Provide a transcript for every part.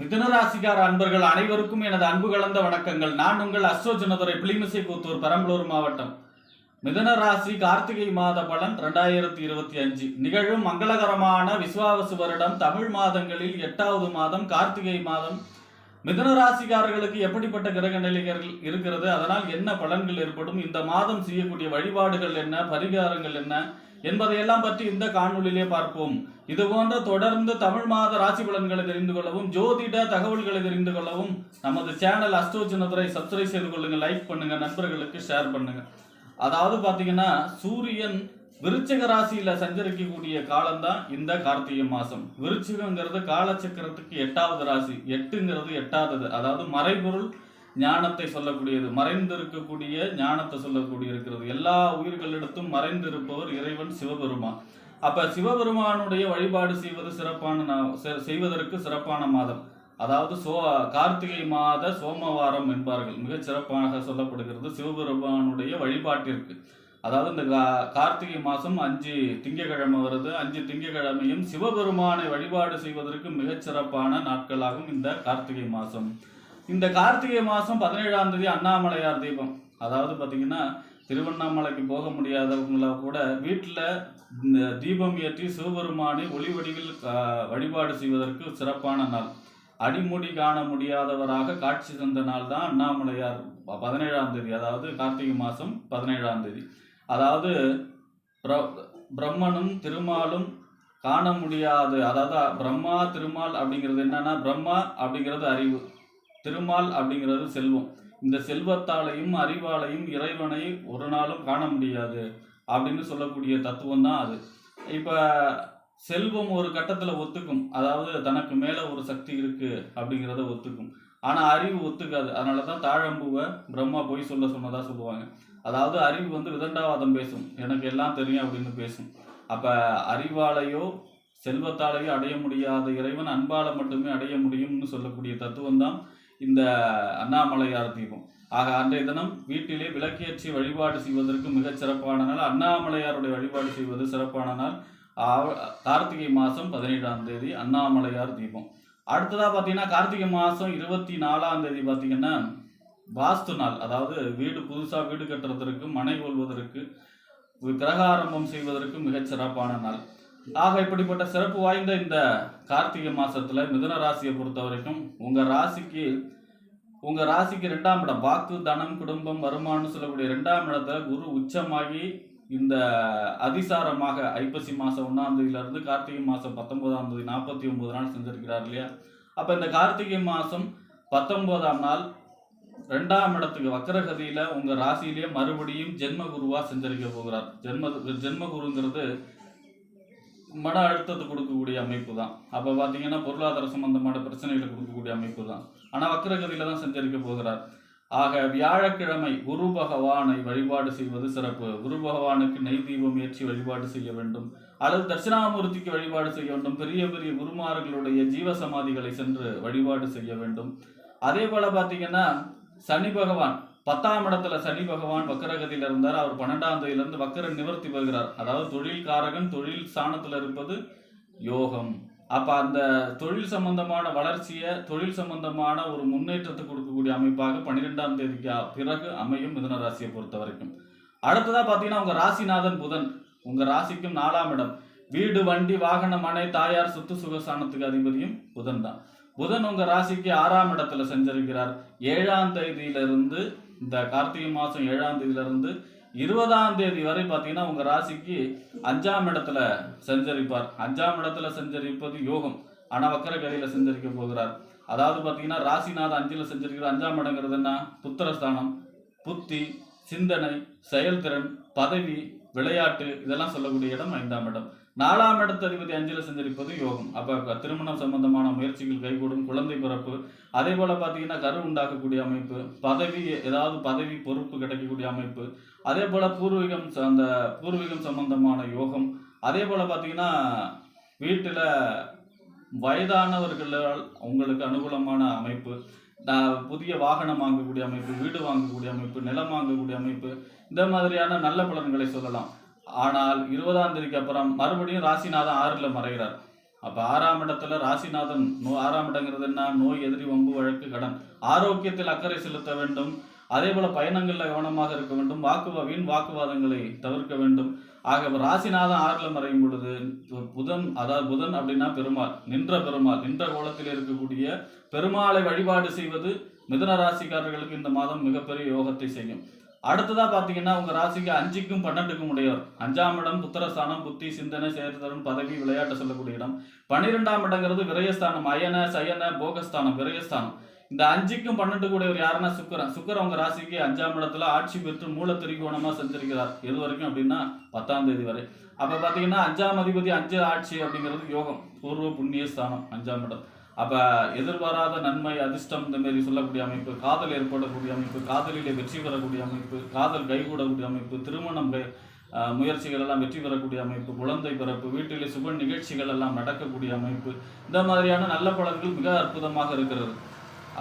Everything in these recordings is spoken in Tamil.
மிதுனராசிக்கார அன்பர்கள் அனைவருக்கும் எனது அன்பு கலந்த வணக்கங்கள். நான் உங்கள் அஸ்ட்ரோஜனதுரை பிளிமிசை கூத்தூர் பெரம்பலூர் மாவட்டம். மிதுன ராசி கார்த்திகை மாத பலன் ரெண்டாயிரத்தி இருபத்தி அஞ்சு. நிகழும் மங்களகரமான விஸ்வாவசு வருடம் தமிழ் மாதங்களில் எட்டாவது மாதம் கார்த்திகை மாதம். மிதுன ராசிக்காரர்களுக்கு எப்படிப்பட்ட கிரக நிலைகள் இருக்கிறது? அதனால் என்ன பலன்கள் ஏற்படும்? இந்த மாதம் செய்யக்கூடிய வழிபாடுகள் என்ன? பரிகாரங்கள் என்ன? என்பதையெல்லாம் பற்றி இந்த காணொளியிலே பார்ப்போம். இது போன்ற தொடர்ந்து தமிழ் மாத ராசி பலன்களை தெரிந்து கொள்ளவும் ஜோதிட தகவல்களை தெரிந்து கொள்ளவும் நமது சேனல் அஸ்ட்ரோ சின்னத்துறை சப்ஸ்கிரைப் செய்து கொள்ளுங்க லைக் பண்ணுங்க நண்பர்களுக்கு ஷேர் பண்ணுங்க. அதாவது பார்த்தீங்கன்னா சூரியன் விருச்சிக ராசியில சஞ்சரிக்கக்கூடிய காலம்தான் இந்த கார்த்திகை மாசம். விருச்சிகங்கிறது காலச்சக்கரத்துக்கு எட்டாவது ராசி எட்டுங்கிறது எட்டாவது அதாவது மறைபொருள் ஞானத்தை சொல்லக்கூடியது மறைந்திருக்கக்கூடிய ஞானத்தை சொல்லக்கூடிய இருக்கிறது எல்லா உயிர்களிடத்தும் மறைந்திருப்பவர் இறைவன் சிவபெருமான். அப்ப சிவபெருமானுடைய வழிபாடு செய்வது சிறப்பான நா- செ- செய்வதற்கு சிறப்பான மாதம். அதாவது சோ கார்த்திகை மாத சோமவாரம் என்பார்கள். மிக சிறப்பாக சொல்லப்படுகிறது சிவபெருமானுடைய வழிபாட்டிற்கு. அதாவது இந்த கா- கார்த்திகை மாதம் அஞ்சு திங்கக்கிழமை வருது. அஞ்சு திங்கக்கிழமையும் சிவபெருமானை வழிபாடு செய்வதற்கு மிகச்சிறப்பான நாட்களாகும் இந்த கார்த்திகை மாதம். இந்த கார்த்திகை மாதம் பதினேழாம் தேதி அண்ணாமலையார் தீபம். அதாவது பார்த்தீங்கன்னா திருவண்ணாமலைக்கு போக முடியாதவங்கள கூட வீட்டில் இந்த தீபம் ஏற்றி சிவபெருமானை ஒளிவடிவில் வழிபாடு செய்வதற்கு சிறப்பான நாள். அடிமுடி காண முடியாதவராக காட்சி தந்த நாள் தான் அண்ணாமலையார் ப- பதினேழாம் தேதி அதாவது கார்த்திகை மாதம் பதினேழாம் தேதி. அதாவது பிர- பிரம்மனும் திருமாலும் காண முடியாது. அதாவது பிரம்மா திருமால் அப்படிங்கிறது என்னன்னா பிரம்மா அப்படிங்கிறது அறிவு. திருமால் அப்படிங்கிறது செல்வம். இந்த செல்வத்தாலையும் அறிவாலையும் இறைவனை ஒரு நாளும் காண முடியாது அப்படின்னு சொல்லக்கூடிய தத்துவம் தான் அது. இப்போ செல்வம் ஒரு கட்டத்தில் ஒத்துக்கும். அதாவது தனக்கு மேலே ஒரு சக்தி இருக்குது அப்படிங்கிறத ஒத்துக்கும். ஆனால் அறிவு ஒத்துக்காது. அதனால தான் தாழம்பூவை பிரம்மா போய் சொல்ல சொன்னதாக சொல்லுவாங்க. அதாவது அறிவு வந்து விதண்டாவாதம் பேசும். எனக்கு எல்லாம் தெரியும் அப்படின்னு பேசும். அப்போ அறிவாலையோ செல்வத்தாலேயோ அடைய முடியாத இறைவன் அன்பால மட்டுமே அடைய முடியும்னு சொல்லக்கூடிய தத்துவம் தான் இந்த அண்ணாமலையார் தீபம் ஆக அன்றைய தினம் வீட்டிலே விளக்கேற்றி வழிபாடு செய்வதற்கு மிகச் சிறப்பான நாள். அண்ணாமலையாருடைய வழிபாடு செய்வது சிறப்பான நாள். கார்த்திகை மாதம் பதினேழாம் தேதி அண்ணாமலையார் தீபம். அடுத்ததாக பார்த்தீங்கன்னா கார்த்திகை மாதம் இருபத்தி நாலாம் தேதி பார்த்தீங்கன்னா வாஸ்து நாள். அதாவது வீடு புதுசாக வீடு கட்டுறதற்கு மனை கொள்வதற்கு கிரகாரம்பம் செய்வதற்கு மிகச் சிறப்பான நாள். ஆக இப்படிப்பட்ட சிறப்பு வாய்ந்த இந்த கார்த்திகை மாசத்துல மிதுன ராசியை பொறுத்த வரைக்கும் உங்க ராசிக்கு உங்க ராசிக்கு ரெண்டாம் இடம் வாக்கு தனம் குடும்பம் வருமானம் சொல்லக்கூடிய ரெண்டாம் இடத்துல குரு உச்சமாகி இந்த அதிசாரமாக ஐப்பசி மாசம் ஒன்றாம் தேதியில இருந்து கார்த்திகை மாசம் பத்தொன்பதாம் தேதி நாற்பத்தி ஒன்பது நாள் செஞ்சிருக்கிறார் இல்லையா? அப்ப இந்த கார்த்திகை மாசம் பத்தொன்பதாம் நாள் ரெண்டாம் இடத்துக்கு வக்கரகதியில உங்க ராசியிலேயே மறுபடியும் ஜென்ம குருவா செஞ்சரிக்க போகிறார். ஜென்ம ஜென்ம குருங்கிறது மன அழுத்தத்தை கொடுக்கக்கூடிய அமைப்பு தான். அப்போ பார்த்தீங்கன்னா பொருளாதார சம்பந்தமான பிரச்சனைகளை கொடுக்கக்கூடிய அமைப்பு தான். ஆனால் வக்கரகதியில் தான் சஞ்சரிக்க போகிறார். ஆக வியாழக்கிழமை குரு பகவானை வழிபாடு செய்வது சிறப்பு. குரு பகவானுக்கு நெய் தீபம் ஏற்றி வழிபாடு செய்ய வேண்டும். அல்லது தட்சிணாமூர்த்திக்கு வழிபாடு செய்ய வேண்டும். பெரிய பெரிய குருமார்களுடைய ஜீவ சமாதிகளை சென்று வழிபாடு செய்ய வேண்டும். அதே போல் பார்த்தீங்கன்னா சனி பகவான் பத்தாம் இடத்துல சனி பகவான் வக்கரகதியில இருந்தார். அவர் பன்னெண்டாம் தேதியிலிருந்து வக்கர நிவர்த்தி பெறுகிறார். அதாவது தொழில் காரகன் தொழில் ஸ்தானத்தில் இருப்பது யோகம். அப்ப அந்த தொழில் சம்பந்தமான வளர்ச்சியை தொழில் சம்பந்தமான ஒரு முன்னேற்றத்தை கொடுக்கக்கூடிய அமைப்பாக பன்னிரெண்டாம் தேதிக்கு பிறகு அமையும் மிதன ராசியை பொறுத்த வரைக்கும். அடுத்ததா பாத்தீங்கன்னா உங்க ராசிநாதன் புதன். உங்க ராசிக்கும் நாலாம் இடம். வீடு வண்டி வாகன மனை தாயார் சொத்து சுகஸ்தானத்துக்கு அதிபதியும் புதன் தான் புதன் உங்க ராசிக்கு ஆறாம் இடத்துல செஞ்சிருக்கிறார் ஏழாம் தேதியிலிருந்து இந்த கார்த்திகை மாதம் ஏழாம் தேதியிலிருந்து இருபதாம் தேதி வரை பார்த்தீங்கன்னா உங்கள் ராசிக்கு அஞ்சாம் இடத்துல சஞ்சரிப்பார். அஞ்சாம் இடத்துல சஞ்சரிப்பது யோகம். ஆனால் வக்கர கதையில் சஞ்சரிக்க போகிறார். அதாவது பார்த்தீங்கன்னா ராசிநாத அஞ்சில் சஞ்சரிக்கிற அஞ்சாம் இடங்கிறது என்ன? புத்திரஸ்தானம் புத்தி சிந்தனை செயல்திறன் பதவி விளையாட்டு இதெல்லாம் சொல்லக்கூடிய இடம் ஐந்தாம் இடம். நாலாம் இடத்து அதிபதி அஞ்சுல சஞ்சரிப்பது யோகம். அப்போ திருமணம் சம்பந்தமான முயற்சிகள் கைகூடும் குழந்தை பிறப்பு. அதே போல் பார்த்தீங்கன்னா கரு உண்டாக்கக்கூடிய அமைப்பு. பதவி ஏதாவது பதவி பொறுப்பு கிடைக்கக்கூடிய அமைப்பு. அதே போல் பூர்வீகம் ச- அந்த பூர்வீகம் சம்பந்தமான யோகம். அதே போல் பார்த்தீங்கன்னா வீட்டில் வயதானவர்களால் உங்களுக்கு அனுகூலமான அமைப்பு. புதிய வாகனம் வாங்கக்கூடிய அமைப்பு வீடு வாங்கக்கூடிய அமைப்பு நிலம் வாங்கக்கூடிய அமைப்பு. இந்த மாதிரியான நல்ல பலன்களை சொல்லலாம். ஆனால் இருபதாம் தேதிக்கு அப்புறம் மறுபடியும் ராசிநாதன் ஆறில் மறைகிறார். அப்போ ஆறாம் இடத்துல ராசிநாதன் நோ ஆறாம் இடங்கிறது என்ன? நோய் எதிரி வம்பு வழக்கு கடன். ஆரோக்கியத்தில் அக்கறை செலுத்த வேண்டும். அதே போல பயணங்களில் கவனமாக இருக்க வேண்டும். வாக்குவா வீண் வாக்குவாதங்களை தவிர்க்க வேண்டும். ஆக ராசிநாதன் ஆறில் மறையும் பொழுது புதன் அதாவது புதன் அப்படின்னா பெருமாள் நின்ற பெருமாள் நின்ற கோலத்தில் இருக்கக்கூடிய பெருமாளை வழிபாடு செய்வது மிதுன ராசிக்காரர்களுக்கு இந்த மாதம் மிகப்பெரிய யோகத்தை செய்யும். அடுத்ததா பாத்தீங்கன்னா உங்க ராசிக்கு அஞ்சுக்கும் பன்னெண்டுக்கும் உடையவர் அஞ்சாம் இடம் புத்திரஸ்தானம் புத்தி சிந்தனை செயற்திறன் பதவி விளையாட்டு சொல்லக்கூடிய இடம். பன்னிரெண்டாம் இடங்கிறது விரயஸ்தானம் அயன சயன போகஸ்தானம் விரயஸ்தானம். இந்த அஞ்சுக்கும் பன்னெண்டு கூடியவர் யாருன்னா சுக்கரன். சுக்கரன் உங்க ராசிக்கு அஞ்சாம் இடத்துல ஆட்சி பெற்று மூல திரிகோணமா செஞ்சிருக்கிறார் எது வரைக்கும் அப்படின்னா பத்தாம் தேதி வரை. அப்ப பாத்தீங்கன்னா அஞ்சாம் அதிபதி அஞ்சு ஆட்சி அப்படிங்கிறது யோகம். பூர்வ புண்ணிய ஸ்தானம் அஞ்சாம் இடம். அப்ப எதிர்பாராத நன்மை அதிர்ஷ்டம் இந்த மாதிரி சொல்லக்கூடிய அமைப்பு காதல் ஏற்படக்கூடிய அமைப்பு காதலிலே வெற்றி பெறக்கூடிய அமைப்பு காதல் கைகூடக்கூடிய அமைப்பு திருமணம் முயற்சிகள் எல்லாம் வெற்றி பெறக்கூடிய அமைப்பு குழந்தை பிறப்பு வீட்டிலே சுப நிகழ்ச்சிகள் எல்லாம் நடக்கக்கூடிய அமைப்பு இந்த மாதிரியான நல்ல பலன்கள் மிக அற்புதமாக இருக்கிறது.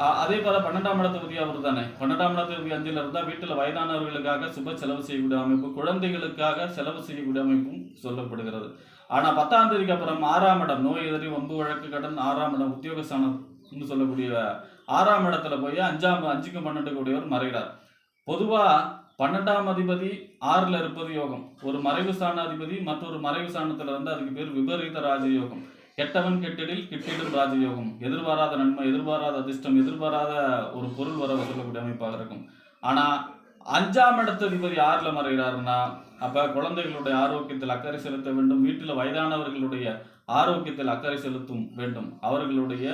ஆஹ் அதே போல பன்னெண்டாம் இடத்துபதி அவர் தானே? பன்னெண்டாம் இடத்துபதி அஞ்சில் இருந்தால் வீட்டில் வயதானவர்களுக்காக சுப செலவு செய்யக்கூடிய அமைப்பு குழந்தைகளுக்காக செலவு செய்யக்கூடிய அமைப்பும் சொல்லப்படுகிறது. ஆனால் பத்தாம் தேதிக்கு அப்புறம் ஆறாம் இடம் நோய் எதிரி வம்பு வழக்கு கடன் ஆறாம் இடம் உத்தியோகஸ்தானம்னு சொல்லக்கூடிய ஆறாம் இடத்துல போய் அஞ்சாம் அஞ்சுக்கு பன்னெண்டு கூடியவர் மறைகிறார். பொதுவாக பன்னெண்டாம் அதிபதி ஆறில் இருப்பது யோகம். ஒரு மறைவு ஸ்தான அதிபதி மற்றொரு மறைவு ஸ்தானத்தில் இருந்து அதுக்கு பேர் விபரீத ராஜயோகம். கெட்டவன் கெட்டிடில் கிட்டிடும் ராஜயோகம். எதிர்பாராத நன்மை எதிர்பாராத அதிர்ஷ்டம் எதிர்பாராத ஒரு பொருள் வர சொல்லக்கூடிய அமைப்பாக இருக்கும். ஆனால் அஞ்சாம் இடத்து அதிபதி ஆறுல மறைகிறாருன்னா அப்ப குழந்தைகளுடைய ஆரோக்கியத்தில் அக்கறை செலுத்த வேண்டும். வீட்டில் வயதானவர்களுடைய ஆரோக்கியத்தில் அக்கறை செலுத்தும் வேண்டும். அவர்களுடைய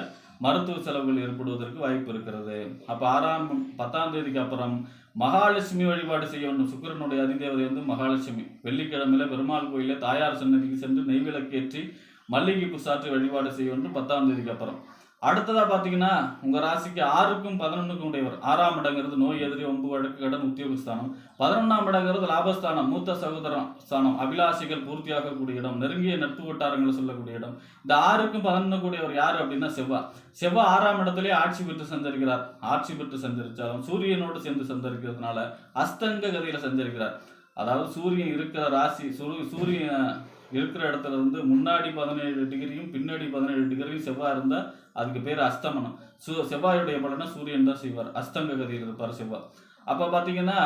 மருத்துவ செலவுகள் ஏற்படுவதற்கு வாய்ப்பு இருக்கிறது. அப்ப ஆறாம் பத்தாம் தேதிக்கு அப்புறம் மகாலட்சுமி வழிபாடு செய்ய வேண்டும் சுக்கிரனுடைய அதிதேவதை வந்து மகாலட்சுமி. வெள்ளிக்கிழமையில பெருமாள் கோயிலில் தாயார் சன்னதிக்கு சென்று நெய்விளக்கேற்றி மல்லிகை புசாற்றி வழிபாடு செய்ய வேண்டும் பத்தாம் தேதிக்கு அப்புறம். அடுத்ததா பார்த்தீங்கன்னா உங்க ராசிக்கு ஆறுக்கும் பதினொன்றுக்கும் உடையவர். ஆறாம் இடங்கிறது நோய் எதிரி ஒன்பது வழக்கு கடன் உத்தியோகஸ்தானம். பதினொன்றாம் இடங்கிறது லாபஸ்தானம் மூத்த சகோதரம் ஸ்தானம். அபிலாசிகள் பூர்த்தியாகக்கூடிய இடம். நெருங்கிய நட்பு வட்டாரங்களை சொல்லக்கூடிய இடம். இந்த ஆறுக்கும் பதினொன்று கூடியவர் யாரு அப்படின்னா செவ்வாய் செவ்வாய் ஆறாம் இடத்துலேயே ஆட்சி பெற்று சந்தரிக்கிறார் ஆட்சி பெற்று சஞ்சரிச்சாலும் சூரியனோடு சேர்ந்து சந்தரிக்கிறதுனால அஸ்தங்க கதையில் சந்தரிக்கிறார் அதாவது சூரியன் இருக்கிற ராசி சூரிய சூரியன் இருக்கிற இடத்துல இருந்து முன்னாடி பதினேழு டிகிரியும் பின்னாடி பதினேழு டிகிரியும் செவ்வாய் இருந்தால் அதுக்கு பேர் அஸ்தமனம். சு செவ்வாயுடைய பலனை சூரியன் தான் செய்வார். அஸ்தங்க கதியில் இருப்பார் செவ்வாய். அப்போ பார்த்தீங்கன்னா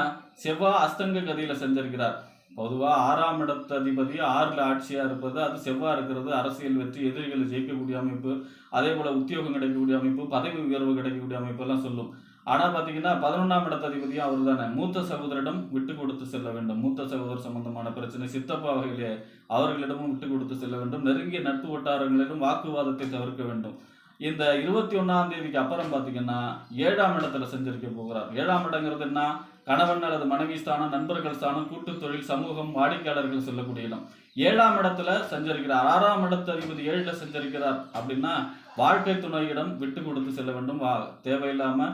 செவ்வாய் அஸ்தங்க கதியில் செஞ்சிருக்கிறார் பொதுவாக ஆறாம் இடத்து அதிபதி ஆறில் ஆட்சியாக இருப்பது அது செவ்வாய் இருக்கிறது அரசியல் வெற்றி எதிரிகளை ஜெயிக்கக்கூடிய அமைப்பு அதே போல் உத்தியோகம் கிடைக்கக்கூடிய அமைப்பு பதவி உயர்வு கிடைக்கக்கூடிய அமைப்பெல்லாம் சொல்லும். ஆனால் பார்த்தீங்கன்னா பதினொன்றாம் இடத்து அதிபதியும் அவர் தானே. மூத்த சகோதரிடம் விட்டு கொடுத்து செல்ல வேண்டும். மூத்த சகோதரர் சம்பந்தமான பிரச்சனை சித்தப்பா வகையிலே அவர்களிடமும் விட்டு கொடுத்து செல்ல வேண்டும். நெருங்கிய நட்பு வட்டாரங்களிலும் வாக்குவாதத்தை தவிர்க்க வேண்டும். இந்த இருபத்தி ஒன்னாம் தேதிக்கு அப்புறம் பாத்தீங்கன்னா ஏழாம் இடத்துல செஞ்சிருக்க போகிறார். ஏழாம் இடங்கிறது என்ன? கணவன் அல்லது மனைவி ஸ்தானம் நண்பர்கள் ஸ்தானம் கூட்டு தொழில் சமூகம் வாடிக்கையாளர்கள் சொல்லக்கூடிய இடம். ஏழாம் இடத்துல சஞ்சரிக்கிறார். ஆறாம் இடத்து அதிபதி ஏழுல சஞ்சரிக்கிறார் அப்படின்னா வாழ்க்கை துணையிடம் விட்டு கொடுத்து செல்ல வேண்டும். வா தேவையில்லாம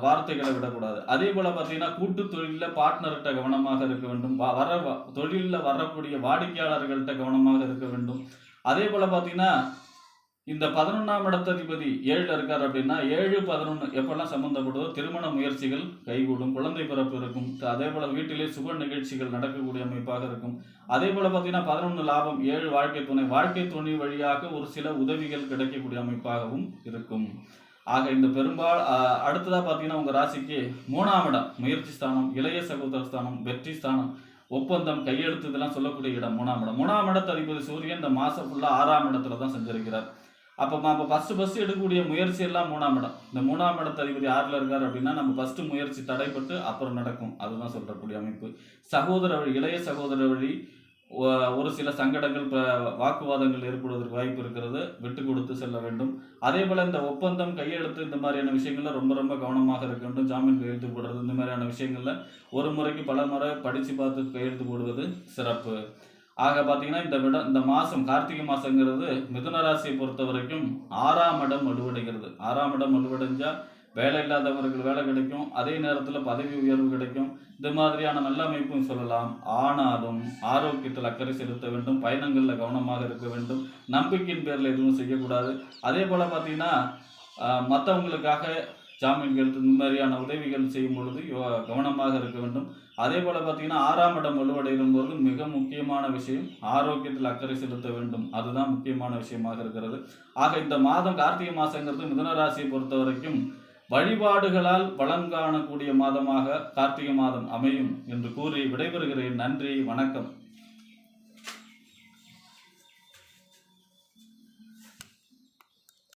வார்த்தைகளை விடக்கூடாது. அதே போல பார்த்தீங்கன்னா கூட்டு தொழிலில் பார்ட்னர்கிட்ட கவனமாக இருக்க வேண்டும். வ- வர தொழிலில் வரக்கூடிய வாடிக்கையாளர்கள்ட்ட கவனமாக இருக்க வேண்டும். அதே போல் பார்த்தீங்கன்னா இந்த பதினொன்றாம் இடத்ததிபதி ஏழில் இருக்கார் அப்படின்னா ஏழு பதினொன்று எப்பெல்லாம் சம்மந்தப்படுதோ திருமண முயற்சிகள் கைகூடும் குழந்தை பிறப்பு இருக்கும் அதே போல வீட்டிலே சுப நிகழ்ச்சிகள் நடக்கக்கூடிய அமைப்பாக இருக்கும். அதே போல பார்த்தீங்கன்னா பதினொன்று லாபம் ஏழு வாழ்க்கை துணை வாழ்க்கை துணை வழியாக ஒரு சில உதவிகள் கிடைக்கக்கூடிய அமைப்பாகவும் இருக்கும். ஆக இந்த பெரும்பால் ஆஹ், அடுத்ததா பார்த்தீங்கன்னா உங்க ராசிக்கு மூணாம் இடம் முயற்சி ஸ்தானம் இளைய சகோதர ஸ்தானம் வெற்றி ஸ்தானம் ஒப்பந்தம் கையெழுத்து இதெல்லாம் சொல்லக்கூடிய இடம் மூணாம் இடம். மூணாம் இடத்து அதிபதி சூரியன் இந்த மாசம் ஃபுல்லாக ஆறாம் இடத்துல தான் செஞ்சிருக்கிறார். அப்போ நம்ம ஃபஸ்ட்டு ஃபஸ்ட்டு எடுக்கக்கூடிய முயற்சி எல்லாம் மூணாம் இடம். இந்த மூணாம் இடத்து அதிபதி யாரில் இருக்கார் அப்படின்னா நம்ம ஃபஸ்ட்டு முயற்சி தடைப்பட்டு அப்புறம் நடக்கும். அதுதான் சொல்கிறக்கூடிய அமைப்பு. சகோதர வழி இளைய சகோதர வழி ஒரு சில சங்கடங்கள் வாக்குவாதங்கள் ஏற்படுவதற்கு வாய்ப்பு இருக்கிறது. விட்டு கொடுத்து செல்ல வேண்டும். அதே போல் இந்த ஒப்பந்தம் கையெழுத்து இந்த மாதிரியான விஷயங்கள்ல ரொம்ப ரொம்ப கவனமாக இருக்க வேண்டும். ஜாமீன் கையெழுத்து போடுறது இந்த மாதிரியான விஷயங்கள்ல ஒரு முறைக்கு பல முறை படித்து பார்த்து கையெழுத்து போடுவது சிறப்பு. ஆக பார்த்தீங்கன்னா இந்த விட இந்த மாதம் கார்த்திகை மாதங்கிறது மிதுன ராசியை பொறுத்த வரைக்கும் ஆறாம் இடம் வலுவடைகிறது. ஆறாம் இடம் வலுவடைஞ்சா வேலை இல்லாதவர்கள் வேலை கிடைக்கும். அதே நேரத்தில் பதவி உயர்வு கிடைக்கும். இந்த மாதிரியான நல்ல அமைப்பும் சொல்லலாம். ஆனாலும் ஆரோக்கியத்தில் அக்கறை செலுத்த வேண்டும். பயணங்களில் கவனமாக இருக்க வேண்டும். நம்பிக்கையின் பேரில் எதுவும் செய்யக்கூடாது. அதே போல் பார்த்தீங்கன்னா மற்றவங்களுக்காக ஜாமீன் கெடுத்து இந்த மாதிரியான உதவிகள் செய்யும் பொழுது யோ- கவனமாக இருக்க வேண்டும். அதே போல பார்த்தீங்கன்னா ஆறாம் இடம் வலுவடையும் போது மிக முக்கியமான விஷயம் ஆரோக்கியத்தில் அக்கறை செலுத்த வேண்டும். அதுதான் முக்கியமான விஷயமாக இருக்கிறது. ஆக இந்த மாதம் கார்த்திகை மாதங்கிறது மிதனராசியை பொறுத்த வரைக்கும் வழிபாடுகளால் பலன் காணக்கூடிய மாதமாக கார்த்திகை மாதம் அமையும் என்று கூறி விடைபெறுகிறேன். நன்றி வணக்கம்.